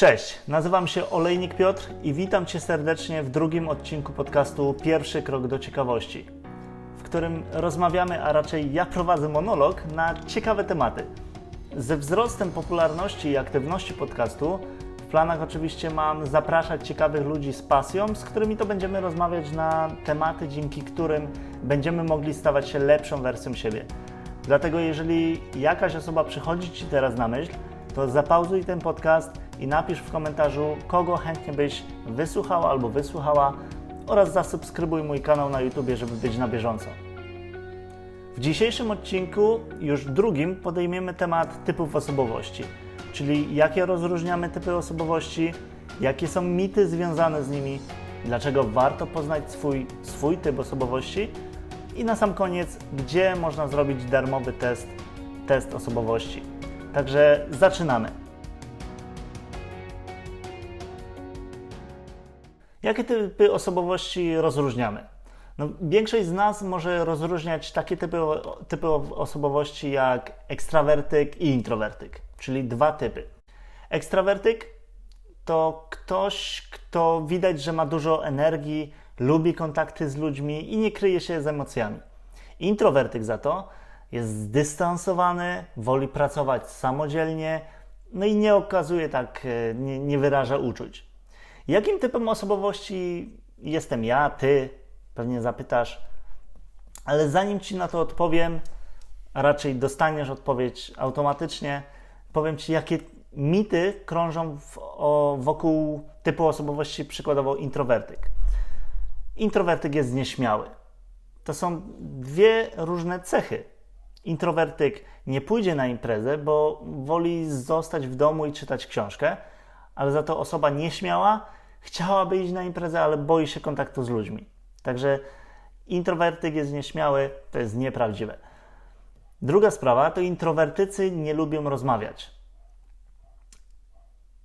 Cześć, nazywam się Olejnik Piotr i witam Cię serdecznie w drugim odcinku podcastu Pierwszy Krok do Ciekawości, w którym rozmawiamy, a raczej ja prowadzę monolog na ciekawe tematy. Ze wzrostem popularności i aktywności podcastu w planach oczywiście mam zapraszać ciekawych ludzi z pasją, z którymi to będziemy rozmawiać na tematy, dzięki którym będziemy mogli stawać się lepszą wersją siebie. Dlatego jeżeli jakaś osoba przychodzi Ci teraz na myśl, to zapauzuj ten podcast i napisz w komentarzu, kogo chętnie byś wysłuchał albo wysłuchała oraz zasubskrybuj mój kanał na YouTube, żeby być na bieżąco. W dzisiejszym odcinku, już drugim, podejmiemy temat typów osobowości, czyli jakie rozróżniamy typy osobowości, jakie są mity związane z nimi, dlaczego warto poznać swój, swój typ osobowości i na sam koniec, gdzie można zrobić darmowy test, test osobowości. Także zaczynamy. Jakie typy osobowości rozróżniamy? No, większość z nas może rozróżniać takie typy, typy osobowości jak ekstrawertyk i introwertyk, czyli dwa typy. Ekstrawertyk to ktoś, kto widać, że ma dużo energii, lubi kontakty z ludźmi i nie kryje się z emocjami. Introwertyk za to jest zdystansowany, woli pracować samodzielnie, no i nie okazuje tak, e, nie, nie wyraża uczuć. Jakim typem osobowości jestem ja, ty? Pewnie zapytasz. Ale zanim ci na to odpowiem, a raczej dostaniesz odpowiedź automatycznie, powiem ci, jakie mity krążą w, o, wokół typu osobowości, przykładowo introwertyk. Introwertyk jest nieśmiały. To są dwie różne cechy. Introwertyk nie pójdzie na imprezę, bo woli zostać w domu i czytać książkę, ale za to osoba nieśmiała chciałaby iść na imprezę, ale boi się kontaktu z ludźmi. Także introwertyk jest nieśmiały, to jest nieprawdziwe. Druga sprawa to introwertycy nie lubią rozmawiać.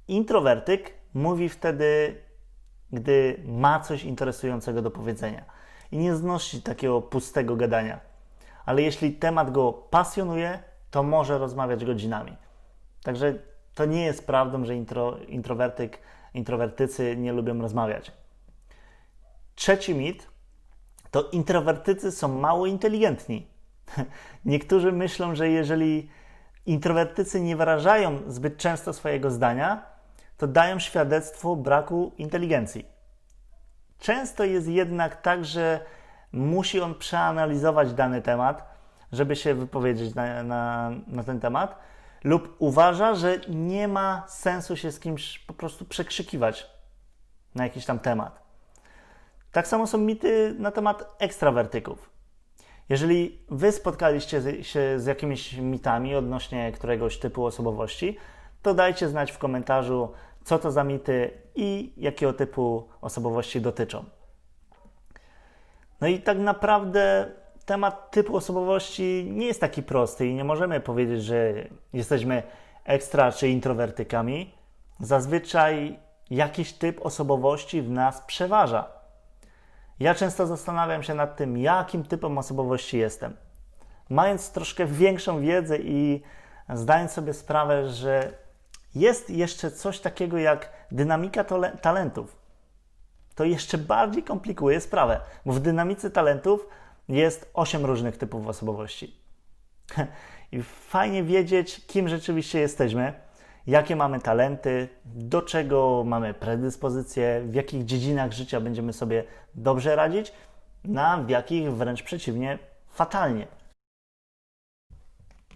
Introwertyk mówi wtedy, gdy ma coś interesującego do powiedzenia i nie znosi takiego pustego gadania. Ale jeśli temat go pasjonuje, to może rozmawiać godzinami. Także to nie jest prawdą, że intro, introwertyk, introwertycy nie lubią rozmawiać. Trzeci mit to introwertycy są mało inteligentni. Niektórzy myślą, że jeżeli introwertycy nie wyrażają zbyt często swojego zdania, to dają świadectwo braku inteligencji. Często jest jednak tak, że musi on przeanalizować dany temat, żeby się wypowiedzieć na, na, na ten temat, lub uważa, że nie ma sensu się z kimś po prostu przekrzykiwać na jakiś tam temat. Tak samo są mity na temat ekstrawertyków. Jeżeli wy spotkaliście się z jakimiś mitami odnośnie któregoś typu osobowości, to dajcie znać w komentarzu, co to za mity i jakiego typu osobowości dotyczą. No i tak naprawdę temat typu osobowości nie jest taki prosty i nie możemy powiedzieć, że jesteśmy ekstra czy introwertykami. Zazwyczaj jakiś typ osobowości w nas przeważa. Ja często zastanawiam się nad tym, jakim typem osobowości jestem. Mając troszkę większą wiedzę i zdając sobie sprawę, że jest jeszcze coś takiego jak dynamika talentów. To jeszcze bardziej komplikuje sprawę, bo w dynamice talentów jest osiem różnych typów osobowości. I fajnie wiedzieć, kim rzeczywiście jesteśmy, jakie mamy talenty, do czego mamy predyspozycje, w jakich dziedzinach życia będziemy sobie dobrze radzić, na w jakich wręcz przeciwnie, fatalnie.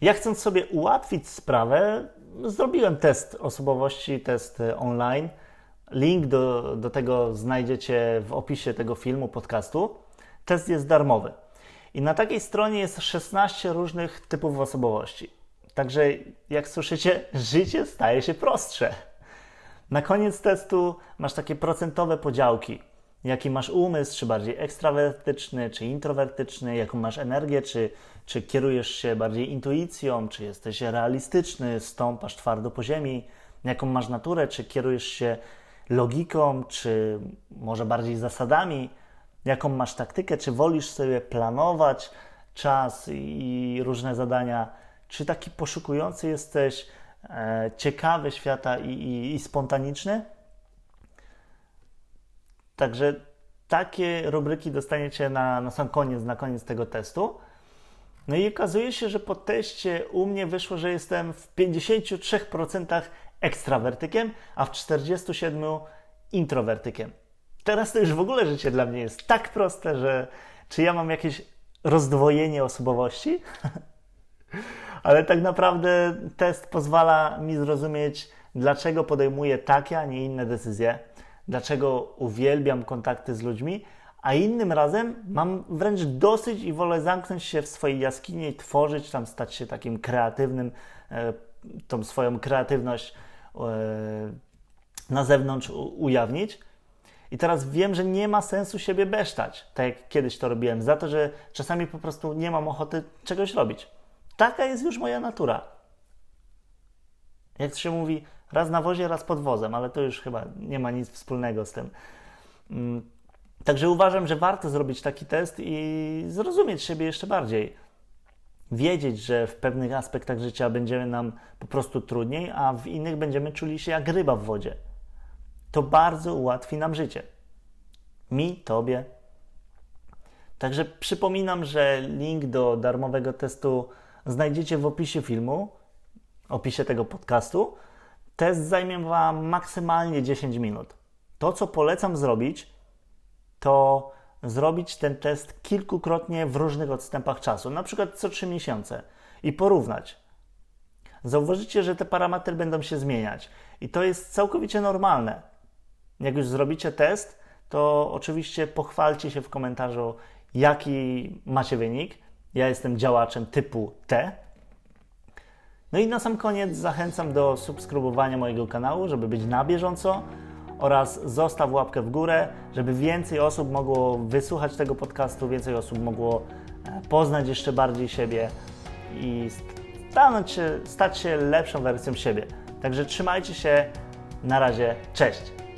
Ja chcąc sobie ułatwić sprawę, zrobiłem test osobowości, test online. Link do, do tego znajdziecie w opisie tego filmu, podcastu. Test jest darmowy. I na takiej stronie jest 16 różnych typów osobowości. Także, jak słyszycie, życie staje się prostsze. Na koniec testu masz takie procentowe podziałki. Jaki masz umysł, czy bardziej ekstrawertyczny, czy introwertyczny, jaką masz energię, czy, czy kierujesz się bardziej intuicją, czy jesteś realistyczny, stąpasz twardo po ziemi, jaką masz naturę, czy kierujesz się logiką, czy może bardziej zasadami, jaką masz taktykę, czy wolisz sobie planować czas i różne zadania, czy taki poszukujący jesteś e, ciekawy świata i, i, i spontaniczny. Także takie rubryki dostaniecie na, na sam koniec, na koniec tego testu. No i okazuje się, że po teście u mnie wyszło, że jestem w 53% ekstrawertykiem, a w 47% introwertykiem. Teraz to już w ogóle życie dla mnie jest tak proste, że czy ja mam jakieś rozdwojenie osobowości? Ale tak naprawdę test pozwala mi zrozumieć, dlaczego podejmuję takie, a nie inne decyzje, dlaczego uwielbiam kontakty z ludźmi, a innym razem mam wręcz dosyć i wolę zamknąć się w swojej jaskini i tworzyć tam, stać się takim kreatywnym, e, tą swoją kreatywność na zewnątrz ujawnić. I teraz wiem, że nie ma sensu siebie besztać, tak jak kiedyś to robiłem, za to, że czasami po prostu nie mam ochoty czegoś robić. Taka jest już moja natura. Jak się mówi, raz na wozie, raz pod wozem, ale to już chyba nie ma nic wspólnego z tym. Mm, Także uważam, że warto zrobić taki test i zrozumieć siebie jeszcze bardziej. Wiedzieć, że w pewnych aspektach życia będzie nam po prostu trudniej, a w innych będziemy czuli się jak ryba w wodzie. To bardzo ułatwi nam życie. Mi, tobie. Także przypominam, że link do darmowego testu znajdziecie w opisie filmu, opisie tego podcastu. Test zajmie Wam maksymalnie 10 minut. To, co polecam zrobić, to zrobić ten test kilkukrotnie w różnych odstępach czasu, na przykład co 3 miesiące i porównać. Zauważycie, że te parametry będą się zmieniać i to jest całkowicie normalne. Jak już zrobicie test, to oczywiście pochwalcie się w komentarzu, jaki macie wynik. Ja jestem działaczem typu T. No i na sam koniec zachęcam do subskrybowania mojego kanału, żeby być na bieżąco oraz zostaw łapkę w górę, żeby więcej osób mogło wysłuchać tego podcastu, więcej osób mogło e, poznać jeszcze bardziej siebie i stanąć się, stać się lepszą wersją siebie. Także trzymajcie się, na razie, cześć!